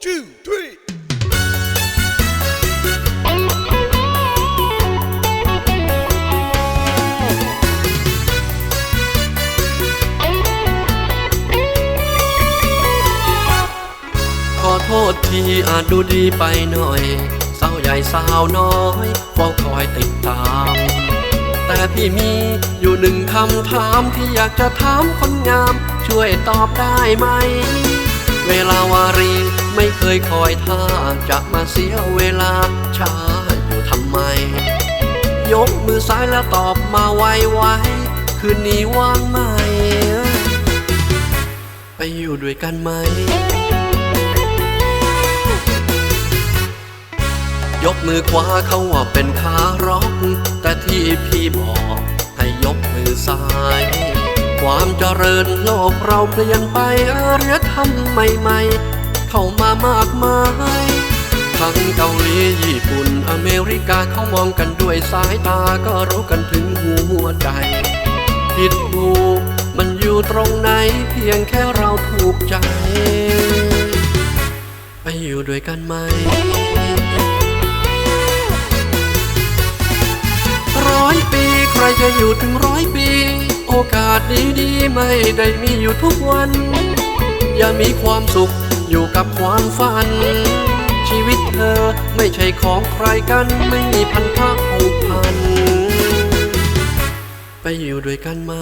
two, three. ขอโทษทีอาจดูดีไปหน่อย สาวใหญ่สาวน้อยเฝ้าคอยติดตาม แต่พี่มีอยู่หนึ่งคำถามที่อยากจะถามคนงาม ช่วยตอบได้ไหม เวลาวารี ไม่เคยคอยท่า จะมาเสียเวลาช้าอยู่ทำไม ยกมือซ้ายแล้วตอบมาไวๆคืนนี้ว่างไหม ไปอยู่ด้วยกันไหม ยกมือขวาเขาว่าเป็นขาร็อก แต่ที่พี่บอกให้ยกมือซ้ายความเจริญโลกเราเปลี่ยนไปอารยธรรมใหม่ๆ เข้ามามากมายทั้งเกาหลีญี่ปุ่นอเมริกาเขามองกันด้วยสายตาก็รู้กันถึงหัวใจ ผิดถูกมันอยู่ตรงไหนเพียงแค่เราถูกใจ ไปอยู่ด้วยกันไหมร้อยปีใครจะอยู่ถึงร้อยปี โอกาสดีๆไม่ได้มีอยู่ทุกวัน อย่ามีความสุข กับความฝัน ชีวิตเธอไม่ใช่ของใครกันไม่มีพันธะผูกพัน ไปอยู่ด้วยกันไหม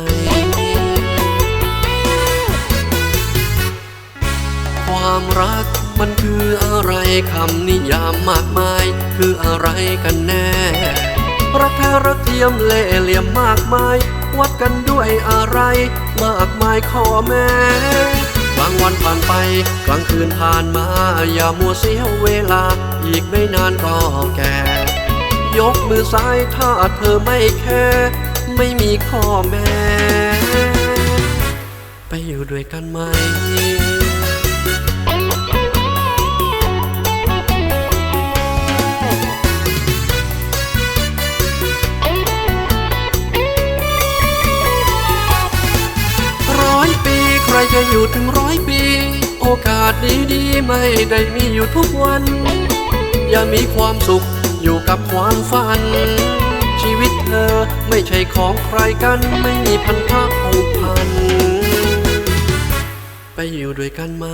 ความรักมันคืออะไรคำนิยามมากมาย คืออะไรกันแน่ รักแท้รักเทียมเล่เหลี่ยมมากมาย วัดกันด้วยอะไร มากมายขอแม้ บางวันผ่านไป กลางคืนผ่านมา อย่ามัวเสียเวลา อีกไม่นานก็แก่ ยกมือซ้ายถ้าเธอไม่แค่ ไม่มีข้อแม้ ไปอยู่ด้วยกันไหม จะอยู่ถึงร้อยปี โอกาสดีๆ ไม่ได้มีอยู่ทุกวัน อย่ามีความสุขอยู่กับความฝัน ชีวิตเธอไม่ใช่ของใครกันไม่มีพันธะผูกพัน ไปอยู่ด้วยกันไหม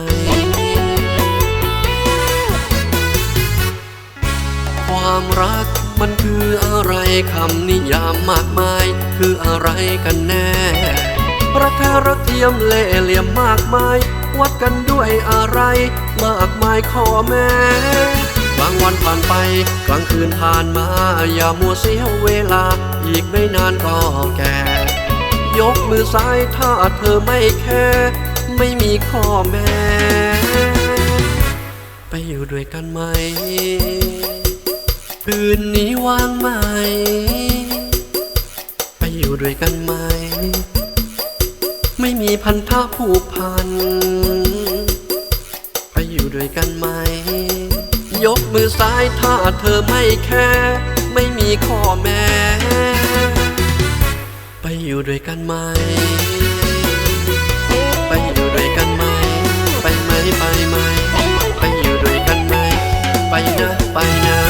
ความรักมันคืออะไรคำนิยามมากมาย คืออะไรกันแน่ รักแท้รักเทียมเล่เหลี่ยมมากมาย วัดกันด้วยอะไร มากมายข้อแม้บางวันผ่านไป กลางคืนผ่านมา อย่ามัวเสียเวลา อีกไม่นานก็แก่ ยกมือซ้ายถ้าเธอไม่แค่ ไม่มีข้อแม้ ไปอยู่ด้วยกันไหมคืนนี้ว่างไหม ไปอยู่ด้วยกันไหม พันธะผูกพัน ไปอยู่ด้วยกันไหม ยกมือซ้ายถ้าเธอไม่แค่ ไม่มีข้อแม้ ไปอยู่ด้วยกันไหม ไปอยู่ด้วยกันไหม ไปไหมไปไหม ไปอยู่ด้วยกันไหม ไปนะไปนะ